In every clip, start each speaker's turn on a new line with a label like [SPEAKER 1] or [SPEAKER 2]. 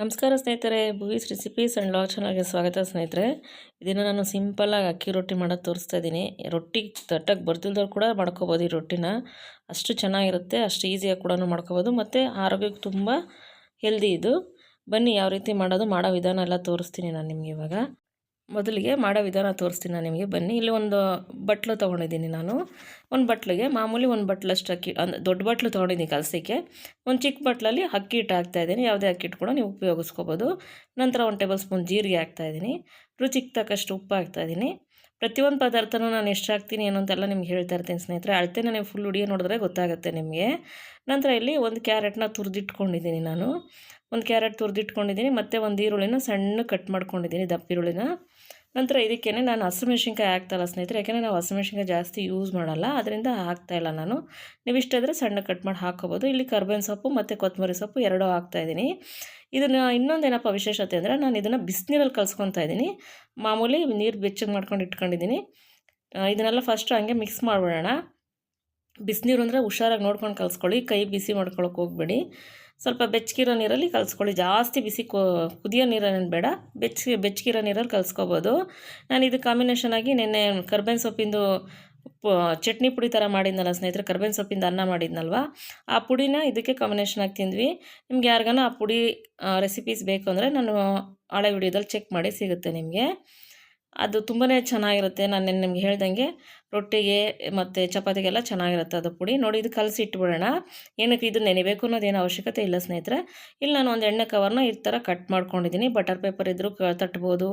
[SPEAKER 1] ನಮಸ್ಕಾರ ಸ್ನೇಹಿತರೆ ಭೂವಿಸ್ recipes and ಲಾ ಚಾನಲ್ಗೆ ಸ್ವಾಗತ ಸ್ನೇಹಿತರೆ. ಇದನ್ನು ನಾನು ಸಿಂಪಲ್ಲಾಗಿ ಅಕ್ಕಿ ರೊಟ್ಟಿ ಮಾಡೋದು ತೋರಿಸ್ತಾ ಇದ್ದೀನಿ. ರೊಟ್ಟಿ ತಟ್ಟಕ್ಕೆ ಬರ್ತಿಲ್ದವ್ರು ಕೂಡ ಮಾಡ್ಕೋಬೋದು ಈ ರೊಟ್ಟಿನ. ಅಷ್ಟು ಚೆನ್ನಾಗಿರುತ್ತೆ, ಅಷ್ಟು ಈಸಿಯಾಗಿ ಕೂಡ ಮಾಡ್ಕೋಬೋದು. ಮತ್ತು ಆರೋಗ್ಯಕ್ಕೆ ತುಂಬ ಹೆಲ್ದಿ ಇದು. ಬನ್ನಿ, ಯಾವ ರೀತಿ ಮಾಡೋದು ಮಾಡೋ ವಿಧಾನ ಎಲ್ಲ ತೋರಿಸ್ತೀನಿ ನಾನು ನಿಮಗೆ ಇವಾಗ. ಮೊದಲಿಗೆ ಮಾಡೋ ವಿಧಾನ ತೋರಿಸ್ತೀನಿ ನಾನು ನಿಮಗೆ. ಬನ್ನಿ, ಇಲ್ಲಿ ಒಂದು ಬಟ್ಲು ತೊಗೊಂಡಿದ್ದೀನಿ ನಾನು. ಒಂದು ಬಟ್ಲಿಗೆ, ಮಾಮೂಲಿ ಒಂದು ಬಟ್ಲಷ್ಟು ಅಕ್ಕಿ, ಅಂದರೆ ದೊಡ್ಡ ಬಟ್ಲು ತೊಗೊಂಡಿದ್ದೀನಿ ಕಲಸಕ್ಕೆ. ಒಂದು ಚಿಕ್ಕ ಬಟ್ಲಲ್ಲಿ ಅಕ್ಕಿ ಹಿಟ್ಟು ಹಾಕ್ತಾಯಿದ್ದೀನಿ ಯಾವುದೇ ಅಕ್ಕಿ ಹಿಟ್ಟು ಕೂಡ ನೀವು ಉಪಯೋಗಿಸ್ಕೋಬೋದು. ನಂತರ ಒಂದು ಟೇಬಲ್ ಸ್ಪೂನ್ ಜೀರಿಗೆ ಹಾಕ್ತಾಯಿದ್ದೀನಿ ರುಚಿಗೆ ತಕ್ಕಷ್ಟು ಉಪ್ಪು ಹಾಕ್ತಾಯಿದ್ದೀನಿ ಪ್ರತಿಯೊಂದು ಪದಾರ್ಥನೂ ನಾನು ಎಷ್ಟು ಹಾಕ್ತೀನಿ ಏನು ಅಂತೆಲ್ಲ ನಿಮ್ಗೆ ಹೇಳ್ತಾ ಇರ್ತೀನಿ ಸ್ನೇಹಿತರೆ. ಅಳತೆ ನೀವು ಫುಲ್ ಹುಡಿಯೋ ನೋಡಿದ್ರೆ ಗೊತ್ತಾಗುತ್ತೆ ನಿಮಗೆ. ನಂತರ ಇಲ್ಲಿ ಒಂದು ಕ್ಯಾರೆಟ್ನ ತುರಿದಿಟ್ಕೊಂಡಿದ್ದೀನಿ ನಾನು. ಒಂದು ಕ್ಯಾರೆಟ್ ತುರಿದಿಟ್ಕೊಂಡಿದ್ದೀನಿ, ಮತ್ತು ಒಂದು ಈರುಳ್ಳಿನ ಸಣ್ಣ ಕಟ್ ಮಾಡ್ಕೊಂಡಿದ್ದೀನಿ ದಪ್ಪ ಈರುಳ್ಳಿನ ನಂತರ ಇದಕ್ಕೇ ನಾನು ಹಸಿಮೆಣ್ಸಿನ್ಕಾಯಿ ಹಾಕ್ತಾಯಿಲ್ಲ ಸ್ನೇಹಿತರೆ, ಯಾಕೆಂದರೆ ನಾವು ಹಸಿಮೆಣ್ಸಿನ್ಕಾಯಿ ಜಾಸ್ತಿ ಯೂಸ್ ಮಾಡಲ್ಲ, ಅದರಿಂದ ಹಾಕ್ತಾಯಿಲ್ಲ ನಾನು. ನೀವು ಇಷ್ಟಾದರೆ ಸಣ್ಣ ಕಟ್ ಮಾಡಿ ಹಾಕೋಬೋದು ಇಲ್ಲಿ ಕರ್ಬೇವಿನ ಸೊಪ್ಪು ಮತ್ತು ಕೊತ್ತಂಬರಿ ಸೊಪ್ಪು ಎರಡೂ ಹಾಕ್ತಾಯಿದ್ದೀನಿ ಇದನ್ನು ಇನ್ನೊಂದೇನಪ್ಪ ವಿಶೇಷತೆ ಅಂದರೆ, ನಾನು ಇದನ್ನು ಬಿಸಿನೀರಲ್ಲಿ ಕಲ್ಸ್ಕೊತಾ ಇದ್ದೀನಿ. ಮಾಮೂಲಿ ನೀರು ಬೆಚ್ಚಗೆ ಮಾಡ್ಕೊಂಡು ಇಟ್ಕೊಂಡಿದ್ದೀನಿ. ಇದನ್ನೆಲ್ಲ ಫಸ್ಟು ಹಂಗೆ ಮಿಕ್ಸ್ ಮಾಡಿಬಿಡೋಣ. ಬಿಸಿನೀರು ಅಂದರೆ ಹುಷಾರಾಗಿ ನೋಡ್ಕೊಂಡು ಕಲಿಸ್ಕೊಳ್ಳಿ, ಕೈ ಬಿಸಿ ಮಾಡ್ಕೊಳಕ್ಕೆ ಹೋಗ್ಬೇಡಿ. ಸ್ವಲ್ಪ ಬೆಚ್ಚಗಿರೋ ನೀರಲ್ಲಿ ಕಲಿಸ್ಕೊಳ್ಳಿ. ಜಾಸ್ತಿ ಬಿಸಿ ಕುದಿಯೋ ನೀರೇನು ಬೇಡ. ಬೆಚ್ಚ, ಬೆಚ್ಚಗಿರೋ ನೀರಲ್ಲಿ ಕಲಿಸ್ಕೋಬೋದು. ನಾನು ಇದು ಕಾಂಬಿನೇಷನ್ ಆಗಿ ನಿನ್ನೆ ಕರ್ಬೇನ್ ಸೊಪ್ಪಿಂದು ಚಟ್ನಿ ಪುಡಿ ಥರ ಮಾಡಿದ್ನಲ್ಲ ಸ್ನೇಹಿತರೆ, ಕರ್ಬೇವಿನ ಸೊಪ್ಪಿಂದ ಅನ್ನ ಮಾಡಿದ್ನಲ್ವ? ಆ ಪುಡಿನ ಇದಕ್ಕೆ ಕಾಂಬಿನೇಷನ್ ಆಗಿ ತಿಂದ್ವಿ. ನಿಮ್ಗೆ ಯಾರಿಗಾನ ಆ ಪುಡಿ ರೆಸಿಪೀಸ್ ಬೇಕು ಅಂದರೆ ನಾನು ಹಳೆ ವಿಡಿಯೋದಲ್ಲಿ ಚೆಕ್ ಮಾಡಿ ಸಿಗುತ್ತೆ ನಿಮಗೆ. ಅದು ತುಂಬಾ ಚೆನ್ನಾಗಿರುತ್ತೆ. ನಾನು ನಿಮ್ಗೆ ಹೇಳ್ದಂಗೆ ರೊಟ್ಟಿಗೆ ಮತ್ತು ಚಪಾತಿಗೆಲ್ಲ ಚೆನ್ನಾಗಿರುತ್ತೆ ಅದು ಪುಡಿ. ನೋಡಿ ಇದು ಕಲಸಿ ಇಟ್ಬಿಡೋಣ ಏನಕ್ಕೆ ಇದು ನೆನೆಬೇಕು ಅನ್ನೋದೇನು ಅವಶ್ಯಕತೆ ಇಲ್ಲ ಸ್ನೇಹಿತರೆ. ಇಲ್ಲಿ ನಾನು ಒಂದು ಎಣ್ಣೆ ಕವರ್ನ ಈ ಥರ ಕಟ್ ಮಾಡ್ಕೊಂಡಿದ್ದೀನಿ. ಬಟರ್ ಪೇಪರ್ ಇದ್ದರೂ ಕ ತಟ್ಬೋದು,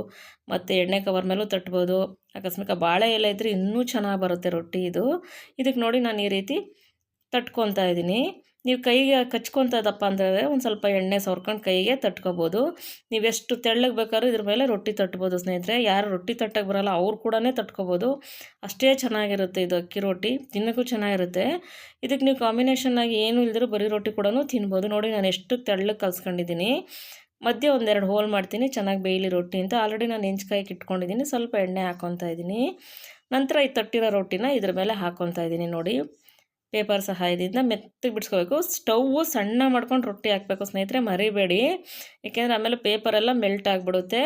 [SPEAKER 1] ಮತ್ತು ಎಣ್ಣೆ ಕವರ್ ಮೇಲೂ ತಟ್ಬೋದು. ಆಕಸ್ಮಿಕ ಬಾಳೆ ಎಲೆ ಇದ್ದರೆ ಇನ್ನೂ ಚೆನ್ನಾಗಿ ಬರುತ್ತೆ ರೊಟ್ಟಿ ಇದು. ಇದಕ್ಕೆ ನೋಡಿ ನಾನು ಈ ರೀತಿ ತಟ್ಕೊತಾ ಇದ್ದೀನಿ. ನೀವು ಕೈಗೆ ಕಚ್ಕೊತದಪ್ಪ ಅಂದರೆ ಒಂದು ಸ್ವಲ್ಪ ಎಣ್ಣೆ ಸವರ್ಕೊಂಡು ಕೈಗೆ ತಟ್ಕೋಬೋದು. ನೀವೆಷ್ಟು ತೆಳ್ಳಗೆ ಬೇಕಾದ್ರೂ ಇದ್ರ ಮೇಲೆ ರೊಟ್ಟಿ ತಟ್ಬೋದು ಸ್ನೇಹಿತರೆ. ಯಾರು ರೊಟ್ಟಿ ತಟ್ಟಕ್ಕೆ ಬರೋಲ್ಲ, ಅವ್ರು ಕೂಡ ತಟ್ಕೋಬೋದು. ಅಷ್ಟೇ ಚೆನ್ನಾಗಿರುತ್ತೆ ಇದು ಅಕ್ಕಿ ರೊಟ್ಟಿ, ತಿನ್ನೋಕ್ಕೂ ಚೆನ್ನಾಗಿರುತ್ತೆ. ಇದಕ್ಕೆ ನೀವು ಕಾಂಬಿನೇಷನ್ನಾಗಿ ಏನೂ ಇಲ್ದಿರೋ ಬರೀ ರೊಟ್ಟಿ ಕೂಡ ತಿನ್ಬೋದು. ನೋಡಿ ನಾನು ಎಷ್ಟು ತೆಳ್ಳಗೆ ಕಲ್ಸ್ಕೊಂಡಿದ್ದೀನಿ. ಮಧ್ಯೆ ಒಂದೆರಡು ಹೋಲ್ ಮಾಡ್ತೀನಿ, ಚೆನ್ನಾಗಿ ಬೇಯಲಿ ರೊಟ್ಟಿ ಅಂತ. ಆಲ್ರೆಡಿ ನಾನು ಹೆಂಚ್ಕಾಯಿಗೆ ಇಟ್ಕೊಂಡಿದ್ದೀನಿ, ಸ್ವಲ್ಪ ಎಣ್ಣೆ ಹಾಕ್ಕೊತಾ ಇದ್ದೀನಿ. ನಂತರ ಈ ತಟ್ಟಿರೋ ರೊಟ್ಟಿನ ಇದ್ರ ಮೇಲೆ ಹಾಕ್ಕೊತಾ ಇದ್ದೀನಿ ನೋಡಿ. ಪೇಪರ್ ಸಹಾಯದಿಂದ ಮೆತ್ತಗೆ ಬಿಡಿಸ್ಕೋಬೇಕು. ಸ್ಟವ್ ಸಣ್ಣ ಮಾಡ್ಕೊಂಡು ರೊಟ್ಟಿ ಹಾಕಬೇಕು ಸ್ನೇಹಿತರೆ, ಮರಿಬೇಡಿ. ಏಕೆಂದರೆ ಆಮೇಲೆ ಪೇಪರೆಲ್ಲ ಮೆಲ್ಟ್ ಆಗಿಬಿಡುತ್ತೆ.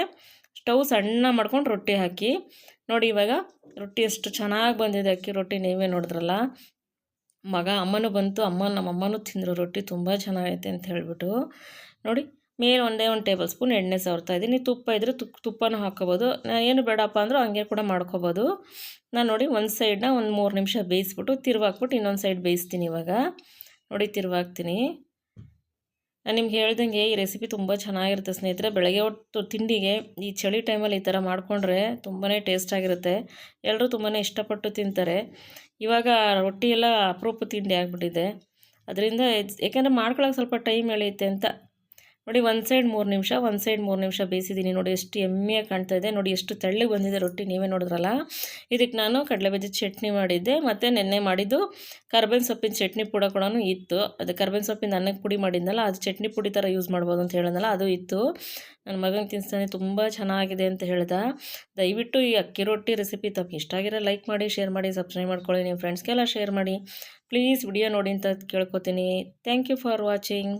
[SPEAKER 1] ಸ್ಟವ್ ಸಣ್ಣ ಮಾಡ್ಕೊಂಡು ರೊಟ್ಟಿ ಹಾಕಿ. ನೋಡಿ ಇವಾಗ ರೊಟ್ಟಿ ಎಷ್ಟು ಚೆನ್ನಾಗಿ ಬಂದಿದೆ ಅಕ್ಕಿ ರೊಟ್ಟಿ, ನೀವೇ ನೋಡಿದ್ರಲ್ಲ. ಮಗ ಅಮ್ಮನೂ ಬಂತು, ಅಮ್ಮ ನಮ್ಮ ಅಮ್ಮನೂ ತಿಂದರು, ರೊಟ್ಟಿ ತುಂಬ ಚೆನ್ನಾಗೈತೆ ಅಂತ ಹೇಳಿಬಿಟ್ಟು. ನೋಡಿ ಮೇಲೆ ಒಂದೇ ಒಂದು ಟೇಬಲ್ ಸ್ಪೂನ್ ಎಣ್ಣೆ ಸವರ್ತಾ ಇದ್ದೀನಿ. ತುಪ್ಪ ಇದ್ದರೆ ತುಪ್ಪ ತುಪ್ಪನೂ ನಾನು ಏನು ಬೇಡಪ್ಪ ಅಂದರೂ ಹಂಗೆ ಕೂಡ ಮಾಡ್ಕೋಬೋದು. ನಾನು ನೋಡಿ ಒಂದು ಸೈಡ್ನ ಒಂದು ಮೂರು ನಿಮಿಷ ಬೇಯಿಸ್ಬಿಟ್ಟು ತಿರುವಾಕ್ಬಿಟ್ಟು ಇನ್ನೊಂದು ಸೈಡ್ ಬೇಯಿಸ್ತೀನಿ ಇವಾಗ. ನೋಡಿ ತಿರುವಾಕ್ತೀನಿ. ನಾನು ನಿಮ್ಗೆ ಹೇಳ್ದಂಗೆ ಈ ರೆಸಿಪಿ ತುಂಬ ಚೆನ್ನಾಗಿರುತ್ತೆ ಸ್ನೇಹಿತರೆ. ಬೆಳಗ್ಗೆ ಹೊತ್ತು ತಿಂಡಿಗೆ ಈ ಚಳಿ ಟೈಮಲ್ಲಿ ಈ ಥರ ಮಾಡಿಕೊಂಡ್ರೆ ತುಂಬಾ ಟೇಸ್ಟಾಗಿರುತ್ತೆ ಎಲ್ಲರೂ ತುಂಬಾ ಇಷ್ಟಪಟ್ಟು ತಿಂತಾರೆ. ಇವಾಗ ರೊಟ್ಟಿ ಎಲ್ಲ ಅಪರೂಪ ತಿಂಡಿ ಆಗಿಬಿಟ್ಟಿದೆ. ಅದರಿಂದ ಯಾಕೆಂದರೆ ಮಾಡ್ಕೊಳಕ್ಕೆ ಸ್ವಲ್ಪ ಟೈಮ್ ಎಳೆಯುತ್ತೆ ಅಂತ ನೋಡಿ, ಒಂದು ಸೈಡ್ ಮೂರು ನಿಮಿಷ, ಒಂದು ಸೈಡ್ ಮೂರು ನಿಮಿಷ ಬೇಯಿಸಿದ್ದೀನಿ. ನೋಡಿ, ಎಷ್ಟು ಎಮ್ಮೆಯಾಗಿ ಕಾಣ್ತಾ ಇದೆ. ನೋಡಿ, ಎಷ್ಟು ತೆಳ್ಳಗೆ ಬಂದಿದೆ ರೊಟ್ಟಿ, ನೀವೇ ನೋಡಿದ್ರಲ್ಲ? ಇದಕ್ಕೆ ನಾನು ಕಡಲೆಬೀಜ ಚಟ್ನಿ ಮಾಡಿದ್ದೆ. ಮತ್ತು ನೆನ್ನೆ ಮಾಡಿದ್ದು ಕರ್ಬೇವಿನ ಸೊಪ್ಪಿನ ಚಟ್ನಿ ಪುಡ ಕೂಡ ಇತ್ತು. ಅದು ಕರ್ಬೇವಿನ ಸೊಪ್ಪಿನ ಅನ್ನಕ್ಕೆ ಪುಡಿ ಮಾಡಿದ್ನಲ್ಲ, ಅದು ಚಟ್ನಿ ಪುಡಿ ಥರ ಯೂಸ್ ಮಾಡ್ಬೋದು ಅಂತ ಹೇಳಿದ್ನಲ್ಲ, ಅದು ಇತ್ತು. ನನ್ನ ಮಗನ ತಿನ್ಸ್ತಾನೆ, ತುಂಬ ಚೆನ್ನಾಗಿದೆ ಅಂತ ಹೇಳ್ದೆ. ದಯವಿಟ್ಟು ಈ ಅಕ್ಕಿ ರೊಟ್ಟಿ ರೆಸಿಪಿ ತಪ್ಪು ಇಷ್ಟ ಆಗಿರೋ ಲೈಕ್ ಮಾಡಿ ಶೇರ್ ಮಾಡಿ ಸಬ್ಸ್ಕ್ರೈಬ್ ಮಾಡ್ಕೊಳ್ಳಿ. ನಿಮ್ಮ ಫ್ರೆಂಡ್ಸ್ಗೆಲ್ಲ ಶೇರ್ ಮಾಡಿ. ಪ್ಲೀಸ್ ವಿಡಿಯೋ ನೋಡಿ ಅಂತ ಕೇಳ್ಕೊತೀನಿ. Thank you for watching